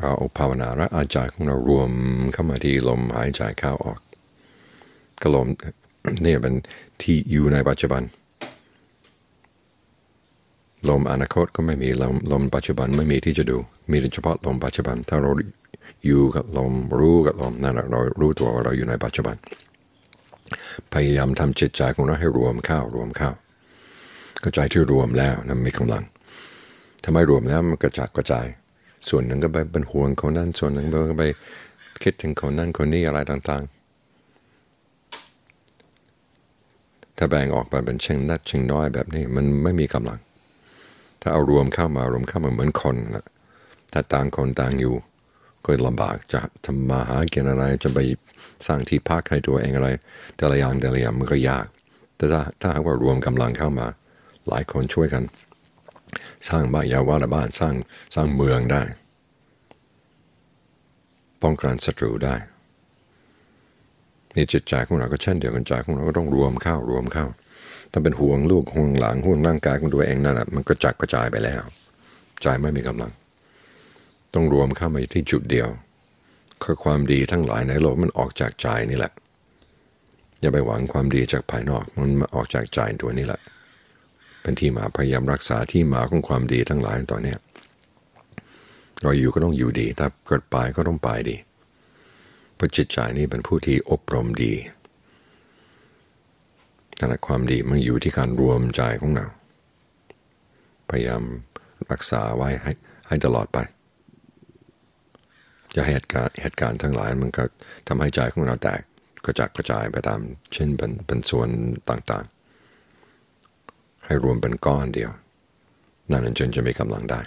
เราภาวนาและอาจารของเรารวมเข้ามาที่ลมหายใจเข้าออกก็ลมนี่เป็นที่อยู่ในปัจจุบัน ลมอนาคตก็ไม่มีลมลมปัจจุบันไม่มีที่จะดู มีเฉพาะลมปัจจุบัน ถ้าเราอยู่กับลมรู้กับลมนั่นแหละเรารู้ตัวว่าเราอยู่ในปัจจุบัน พยายามทำจิตใจของเราให้รวมเข้ารวมเข้าก็ใจที่รวมแล้วนั้นมีกำลังทำไมรวมแล้วมันกระจัดกระจาย ส่วนหนึ่งก็ไปเป็นห่วงคนนั้นส่วนหนึ่งก็ไปคิดถึงคนนั้นคนนี้อะไรต่างๆ ถ้าแบ่งออกไปเป็นเชิงนัดเชิงน้อยแบบนี้มันไม่มีกำลัง ถ้าเอารวมเข้ามารวมเข้ามาเหมือนคนนะถ้าต่างคนต่างอยู่ ก็ลำบากจะทำมาหากินอะไรจะไปสร้างที่พักให้ตัวเองอะไร แต่ละอย่างแต่ละอย่างมันก็ยาก แต่ถ้าถ้าหากว่ารวมกำลังเข้ามา หลายคนช่วยกัน สร้างบ้านยาวาบ้านสร้างสร้างเมืองได้ ป้องกันศัตรูได้นี่จิตใจของเราก็เช่นเดียวกันใจของเราก็ต้องรวมเข้ารวมเข้า ถ้าเป็นห่วงลูกห่วงหลังห่วงร่างกายของตัวเองนั่นแหะมันก็จักกระจายไปแล้วใจไม่มีกำลัง ต้องรวมเข้ามาที่จุดเดียวคือความดีทั้งหลายในโลกมันออกจากใจนี่แหละ อย่าไปหวังความดีจากภายนอก มันมาออกจากใจตัวนี้แหละ เป็นที่มาพยายามรักษาที่มาของความดีทั้งหลายตอนนี้เราอยู่ก็ต้องอยู่ดี ถ้าเกิดไปก็ต้องไปดีเพราะจิตใจนี้เป็นผู้ที่อบรมดีขณะความดีมันอยู่ที่การรวมใจของเรา พยายามรักษาไว้ให้ให้ตลอดไป จะเหตุการณ์เหตุการณ์ทั้งหลายมันก็ทำให้ใจของเราแตกกระจัดกระจายไปตามเช่นเป็นเป็นส่วนต่างๆ ให้รวมเป็นก้อนเดียว นั่นจึงจะมีกำลังได้